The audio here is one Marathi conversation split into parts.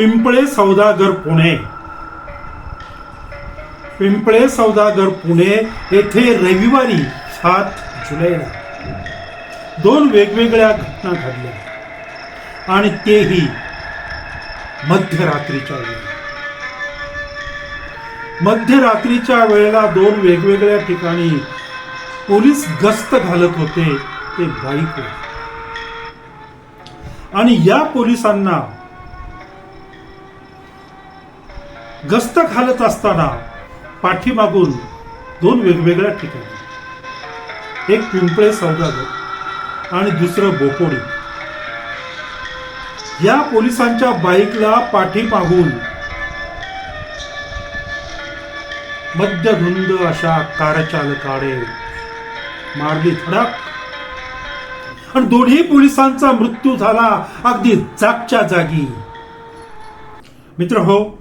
पिंपळे सौदागर पुणे. पिंपळे सौदागर पुणे येथे रविवारी सात जुलैला दोन वेगवेगळ्या घटना घडल्या आणि तेही मध्यरात्रीच्या वेळेला मध्यरात्रीच्या वेळेला दोन वेगवेगळ्या ठिकाणी पोलीस गस्त घालत होते ते बाईक आणि या पोलिसांना गस्त घालत असताना पाठीमागून दोन वेगवेगळ्या ठिकाणी. एक पिंपळे सौदागर आणि दुसरं बोपोडी. या पोलिसांच्या बाईकला पाठीमागून मध्यधुंद अशा कारचालकाने मारली धडक. आणि दोन्ही पोलिसांचा मृत्यू झाला अगदी जागच्या जागी. मित्र हो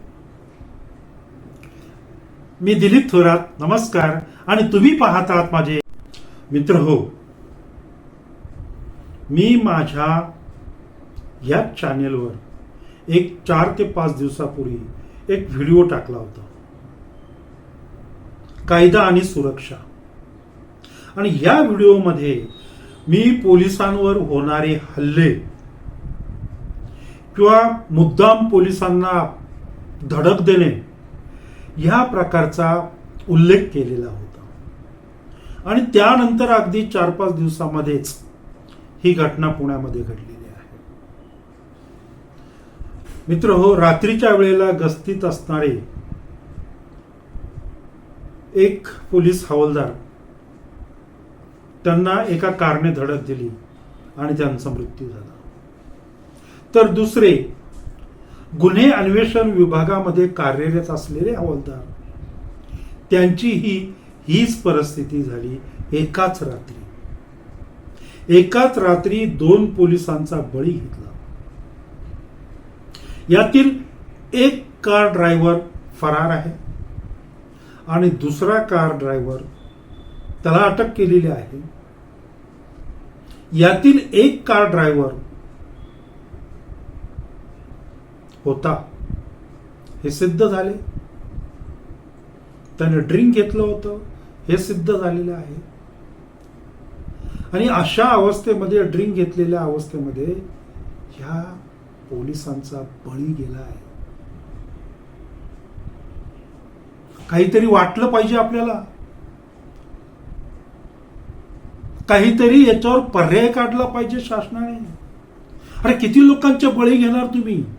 मी दिलीप थोरात नमस्कार. आणि तुम्ही पाहतात माझे मित्र हो. मी माझ्या या चॅनेलवर एक चार ते पाच दिवसापूर्वी एक व्हिडिओ टाकला होता. कायदा आणि सुरक्षा. आणि या व्हिडिओमध्ये मी पोलिसांवर होणारे हल्ले किंवा मुद्दाम पोलिसांना धडक देणे ह्या प्रकारचा उल्लेख केलेला होता. आणि त्यानंतर अगदी चार पाच दिवसामध्येच ही घटना पुण्यामध्ये घडलेली आहे. मित्र हो रात्रीच्या वेळेला गस्तीत असणारे एक पोलीस हवालदार त्यांना एका कारने धडक दिली आणि त्यांचा मृत्यू झाला. तर दुसरे गुन्हे अन्वेषण विभागामध्ये कार्यरत असलेले हवालदार. त्यांची ही हीच परिस्थिती झाली एकाच रात्री. एकाच रात्री दोन पोलिसांचा बळी घेतला. यातील एक कार ड्रायव्हर फरार आहे आणि दुसरा कार ड्रायव्हर त्याला अटक केलेली आहे. यातील एक कार ड्रायव्हर होता. हे सिद्ध झाले. त्याने ड्रिंक घेतलं होतं. हे सिद्ध झालेलं आहे. आणि अशा अवस्थेमध्ये ड्रिंक घेतलेल्या अवस्थेमध्ये ह्या पोलिसांचा बळी गेला आहे. काहीतरी वाटलं पाहिजे आपल्याला. काहीतरी याच्यावर पर्याय काढला पाहिजे शासनाने. अरे किती लोकांचे बळी घेणार तुम्ही?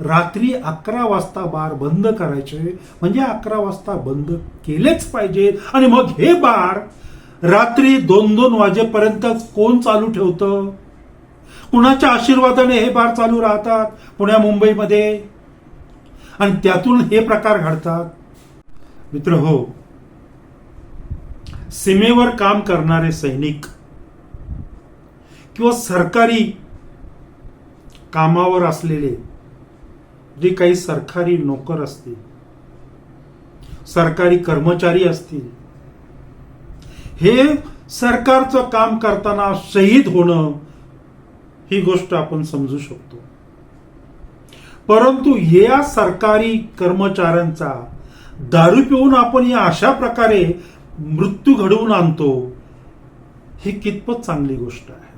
रात्री अकरा वाजता बार बंद करायचे. म्हणजे अकरा वाजता बंद केलेच पाहिजेत आणि मग हे बार रात्री दोन दोन वाजेपर्यंत कोण चालू ठेवतं? कुणाच्या आशीर्वादाने हे बार चालू राहतात? पुण्या मुंबईमध्ये. आणि त्यातून हे प्रकार घडतात. मित्र हो. सीमेवर काम करणारे सैनिक किंवा सरकारी कामावर असलेले जे काही सरकारी नोकर असतील सरकारी कर्मचारी असतील हे सरकारचं काम करताना शहीद होणं ही गोष्ट आपण समजू शकतो. परंतु या सरकारी कर्मचाऱ्यांचा दारू पिऊन आपण या अशा प्रकारे मृत्यू घडवून आणतो ही कितपत चांगली गोष्ट आहे.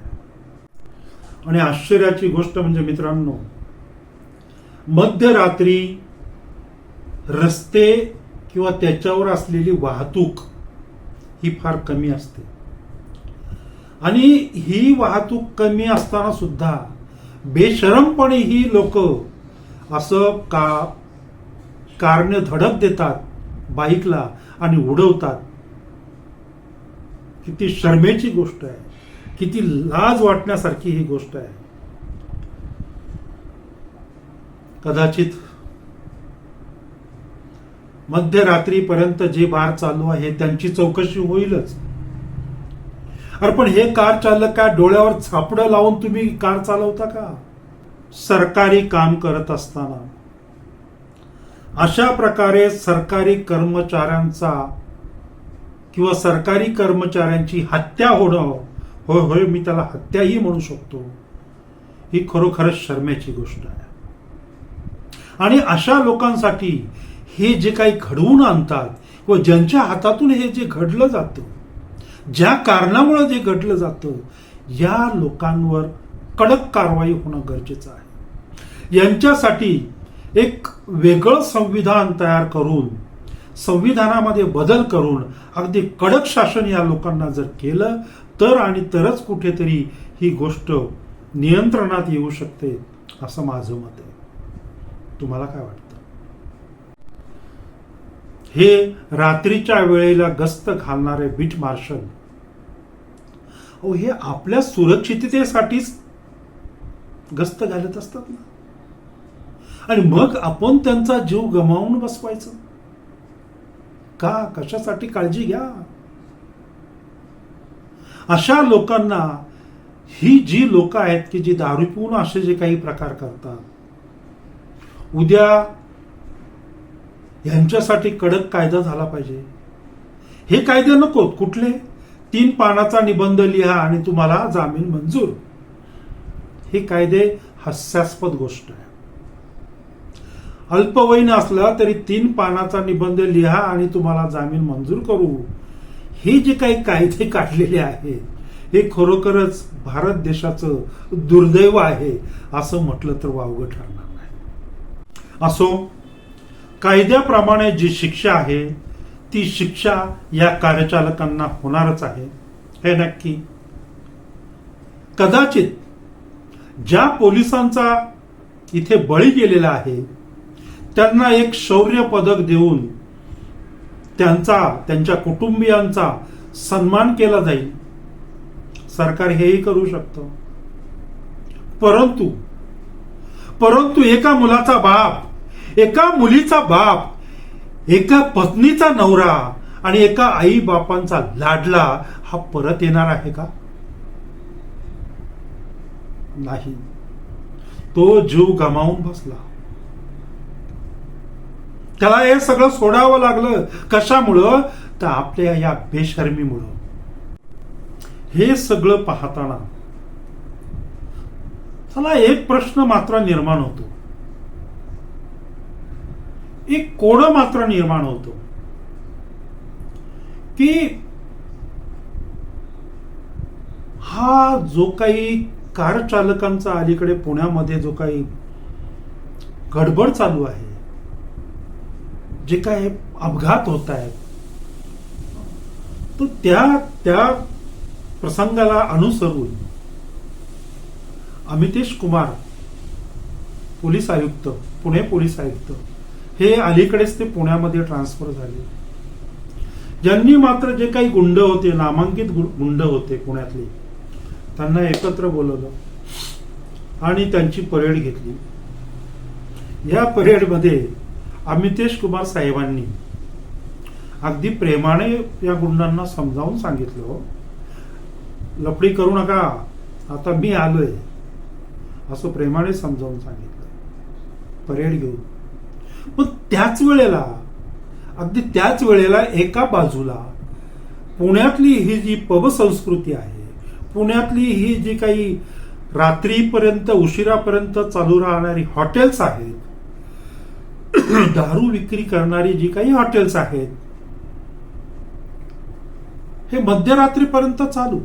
आणि आश्चर्याची गोष्ट म्हणजे मित्रांनो मध्यरात्री रस्ते किंवा त्याच्यावर असलेली वाहतूक ही फार कमी असते. आणि ही वाहतूक कमी असताना सुद्धा बेशरमपणे ही लोक असं का कारणे धडक देतात बाईकला आणि उडवतात. किती शर्मेची गोष्ट आहे. किती लाज वाटण्यासारखी ही गोष्ट आहे. कदाचित मध्यरात्रीपर्यंत जे बार चालू आहे त्यांची चौकशी होईलच. अरे पण हे कार चालक काय डोळ्यावर छापडं लावून तुम्ही कार चालवता का? सरकारी काम करत असताना. अशा प्रकारे सरकारी कर्मचाऱ्यांचा किंवा सरकारी कर्मचाऱ्यांची हत्या होणं होय होय मी त्याला हत्याही म्हणू शकतो ही खरोखरच शर्मेची गोष्ट आहे. आणि अशा लोकांसाठी हे जे काही घडवून आणतात व ज्यांच्या हातातून हे जे घडलं जातं ज्या कारणामुळे जे घडलं जातं या लोकांवर कडक कारवाई होणं गरजेचं आहे. यांच्यासाठी एक वेगळं संविधान तयार करून संविधानामध्ये बदल करून अगदी कडक शासन या लोकांना जर केलं तर आणि तरच कुठेतरी ही गोष्ट नियंत्रणात येऊ शकते असं माझं मत आहे. तुम्हाला काय वाटतं? हे रात्रीच्या वेळेला गस्त घालणारे बीट मार्शल अहो हे आपल्या सुरक्षिततेसाठीच गस्त घालत असतात ना? आणि मग आपण त्यांचा जीव गमावून बसवायचं? का? कशासाठी काळजी घ्या? अशा लोकांना ही जी लोक आहेत की जी दारू पिऊन असे जे काही प्रकार करतात उद्या यांच्यासाठी कडक कायदा झाला पाहिजे. हे कायदे नको कुठले? तीन पानाचा निबंध लिहा आणि तुम्हाला जामीन मंजूर. हे कायदे हास्यास्पद गोष्ट आहे. अल्पवयीन असला तरी तीन पानाचा निबंध लिहा आणि तुम्हाला जामीन मंजूर करू. हे जे काही कायदे काढलेले आहेत हे खरोखरच भारत देशाचं दुर्दैव आहे असं म्हटलं तर वावगं ठरणार. असो कायद्याप्रमाणे जी शिक्षा आहे ती शिक्षा या कार्यचालकांना होणारच आहे. हे नक्की. कदाचित ज्या पोलिसांचा इथे बळी गेलेला आहे त्यांना एक शौर्य पदक देऊन त्यांचा त्यांच्या कुटुंबियांचा सन्मान केला जाईल. सरकार हेही करू शकतं. परंतु परंतु एका मुलाचा बाप एका मुलीचा बाप एका पत्नीचा नवरा आणि एका आई बापांचा लाडला हा परत येणार आहे का? नाही. तो जीव गमावून बसला. त्याला हे सगळं सोडावं लागलं. कशामुळं? तर आपल्या या बेशर्मीमुळं. हे सगळं पाहताना. चला एक प्रश्न मात्र निर्माण होतो. एक कोड मात्र निर्माण होतो. की हा जो काही कार चालकांचा अलीकडे पुण्यामध्ये जो काही गडबड चालू आहे जे काय अपघात होत आहेत तर त्या त्या प्रसंगाला अनुसरून अमितेश कुमार पोलीस आयुक्त पुणे पोलीस आयुक्त हे अलीकडेच ते पुण्यामध्ये ट्रान्सफर झाले. ज्यांनी मात्र जे काही गुंड होते नामांकित गुंड होते पुण्यातले त्यांना एकत्र बोलवलं आणि त्यांची परेड घेतली. या परेडमध्ये अमितेश कुमार साहेबांनी अगदी प्रेमाने या गुंडांना समजावून सांगितलं "हो, लपडी करू नका आता मी आलोय असं प्रेमाने समजावून सांगितलं. परेड घेऊन. पण त्याच वेळेला अगदी त्याच वेळेला एका बाजूला पुण्यातली ही जी पब संस्कृती आहे पुण्यातली ही जी काही रात्रीपर्यंत उशिरापर्यंत चालू राहणारी हॉटेल्स आहेत दारू विक्री करणारी जी काही हॉटेल्स आहेत हे मध्यरात्रीपर्यंत चालू.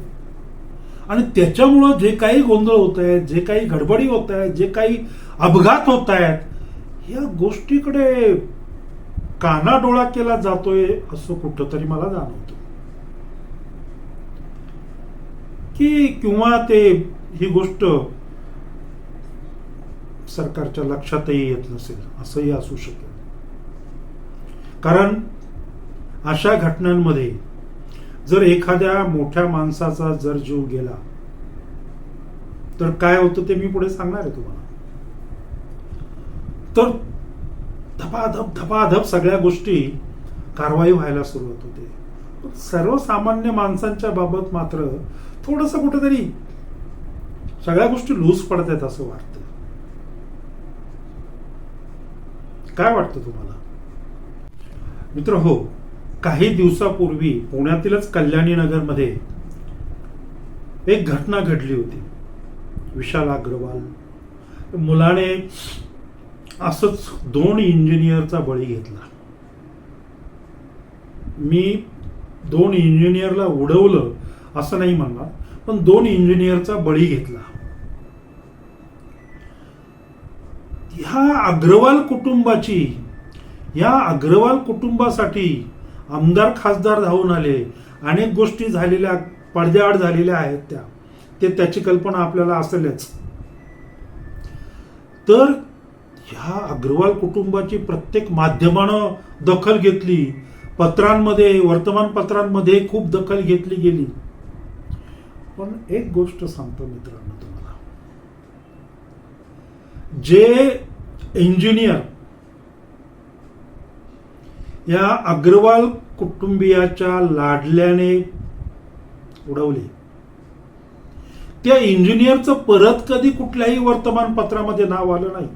आणि त्याच्यामुळं जे काही गोंधळ होत आहेत जे काही गडबडी होत आहेत जे काही अपघात होत आहेत या गोष्टीकडे कानाडोळा केला जातोय असं कुठंतरी मला जाणवत. की किंवा ते ही गोष्ट सरकारच्या लक्षातही येत नसेल असंही असू शकेल. कारण अशा घटनांमध्ये जर एखाद्या मोठ्या माणसाचा जर जीव गेला तर काय होतं ते मी पुढे सांगणार आहे तुम्हाला. तर धपाधप धपाधप सगळ्या गोष्टी कारवाई व्हायला सुरुवात होते. सर्वसामान्य माणसांच्या बाबत मात्र थोडस कुठेतरी सगळ्या गोष्टी लूज पडत आहेत असं वाटतं. काय वाटतं तुम्हाला? मित्र हो काही दिवसापूर्वी पुण्यातीलच कल्याणी नगरमध्ये एक घटना घडली होती. विशाल अग्रवाल. मुलाने असंच दोन इंजिनियरचा बळी घेतला. मी दोन इंजिनियरला उडवलं असं नाही म्हणणार पण दोन इंजिनियरचा बळी घेतला. ह्या अग्रवाल कुटुंबाची या अग्रवाल कुटुंबासाठी आमदार खासदार धावून आले अनेक गोष्टी झालेल्या पडद्याआड झालेल्या आहेत त्या. ते त्याची कल्पना आपल्याला असेलच. तर ह्या अग्रवाल कुटुंबाची प्रत्येक माध्यमानं दखल घेतली. पत्रांमध्ये वर्तमानपत्रांमध्ये खूप दखल घेतली गेली. पण एक गोष्ट सांगतो मित्रांनो तुम्हाला. जे इंजिनियर या अग्रवाल कुटुंबियाच्या लाडल्याने उडवले. त्या इंजिनियरचं परत कधी कुठल्याही वर्तमानपत्रामध्ये नाव आलं नाही.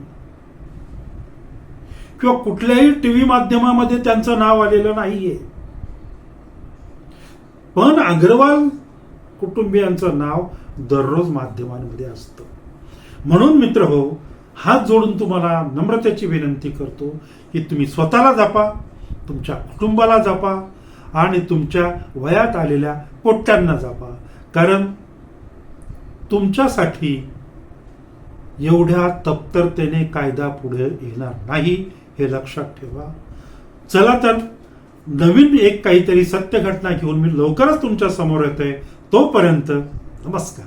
किंवा कुठल्याही टीव्ही माध्यमामध्ये त्यांचं नाव आलेलं नाहीये. पण अग्रवाल कुटुंबियांचं नाव दररोज माध्यमांमध्ये असतं. म्हणून मित्र हो हात जोडून तुम्हाला नम्रतेची विनंती करतो की तुम्ही स्वतःला जपा तुमच्या कुटुंबाला जपा आणि तुमच्या वयात आलेल्या पोट्ट्यांना जपा. कारण तुमच्यासाठी एवढ्या तप्तरतेने कायदा पुढे येणार नाही. हे लक्षात ठेवा. चला तर नवीन एक काहीतरी सत्य घटना घेऊन मी लवकरच तुमच्यासमोर येते तोपर्यंत नमस्कार.